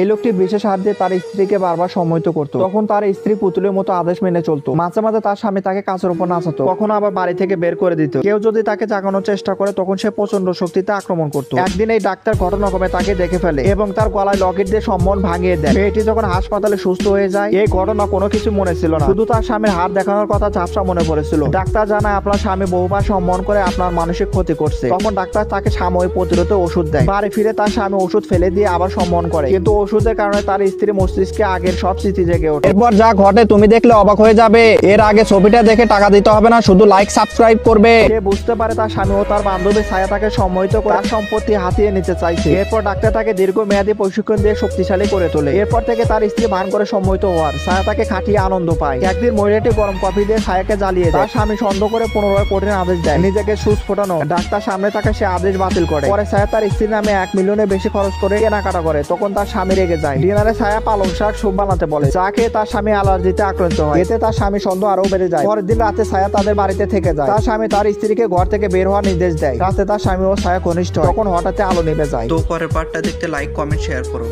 এই লোকটি বিশেষ হাত দিয়ে তার স্ত্রীকে বারবার সম্মোহিত করতো। তখন তার স্ত্রী পুতুলের মতো আদেশ মেনে চলতো। মাঝে মাঝে তার স্বামী তাকে কাছের উপর নাচাতো। কখনো আবার বাড়ি থেকে বের করে দিত। কেউ যদি তাকে জাগানোর চেষ্টা করে, তখন সে প্রচণ্ড শক্তিতে আক্রমণ করতো। একদিন এই ডাক্তার ঘটনাক্রমে তাকে দেখে ফেলে এবং তার গলায় লকেট দিয়ে সম্মান ভাঙিয়ে দেয়। মেয়েটি যখন হাসপাতালে সুস্থ হয়ে যায়, এই ঘটনা কোনো কিছু মনে ছিল না। শুধু তার স্বামীর হাত দেখানোর কথা ঝাপসা মনে পড়েছিল। ডাক্তার জানায়, আপনার স্বামী বহুবার সম্মান করে আপনার মানসিক ক্ষতি করছে। তখন ডাক্তার তাকে সাময়িক প্রতিরোধে ওষুধ দেয়। বাড়ি ফিরে তার স্বামী ওষুধ ফেলে দিয়ে আবার সম্মান করে। কিন্তু ওষুধের কারণে তার স্ত্রী মস্তিষ্কে আগের সব স্মৃতি জেগে ওঠে। এরপর যা ঘটে তুমি দেখলে অবাক হয়ে যাবে। এর আগে ছবিটা দেখে টাকা দিতে হবে না শুধু লাইক সাবস্ক্রাইব করবে। সে বুঝতে পারে তার স্বামী ও তার বান্ধবী ছায়া তাকে সম্মোহিত করে তার সম্পত্তি হাতিয়ে নিতে চাইছে। এরপর ডাক্তার তাকে দীর্ঘমেয়াদী প্রশিক্ষণ দিয়ে শক্তিশালী করে তোলে। এরপর থেকে তার স্ত্রী ভান করে সম্মোহিত হওয়ার। ছায়া তাকে খাটিয়ে আনন্দ পায়। একদিন মহিলাটি গরম কফি দিয়ে ছায়াকে জ্বালিয়ে দেয়। তার স্বামী সন্দেহ করে পুনরায় কঠিন আদেশ দেয়। নিজেকে সুচ ফোটানো। ডাক্তার সামনে তাকে সে আদেশ বাতিল করে। পরে ছায়া তার স্ত্রীর নামে এক মিলিয়নের বেশি খরচ করে কেনাকাটা করে। তখন তার স্বামী রেগে যায়। ডিনারে ছায়া পালং শাক সুপ বানাতে বলে। চা খেয়ে তার স্বামী অ্যালার্জিতে আক্রান্ত হয়। এতে তার স্বামী সন্দেহ আরও বেড়ে যায়। পরের দিন রাতে ছায়া তাদের বাড়িতে থেকে যায়। তার স্বামী তার স্ত্রীকে ঘর থেকে বের হওয়ার নির্দেশ দেয়। রাতে তার স্বামী ও ছায়া ঘনিষ্ঠ তখন হঠাৎ আলো নেমে যায়। তো পরের পার্টটা দেখতে লাইক কমেন্ট শেয়ার করো।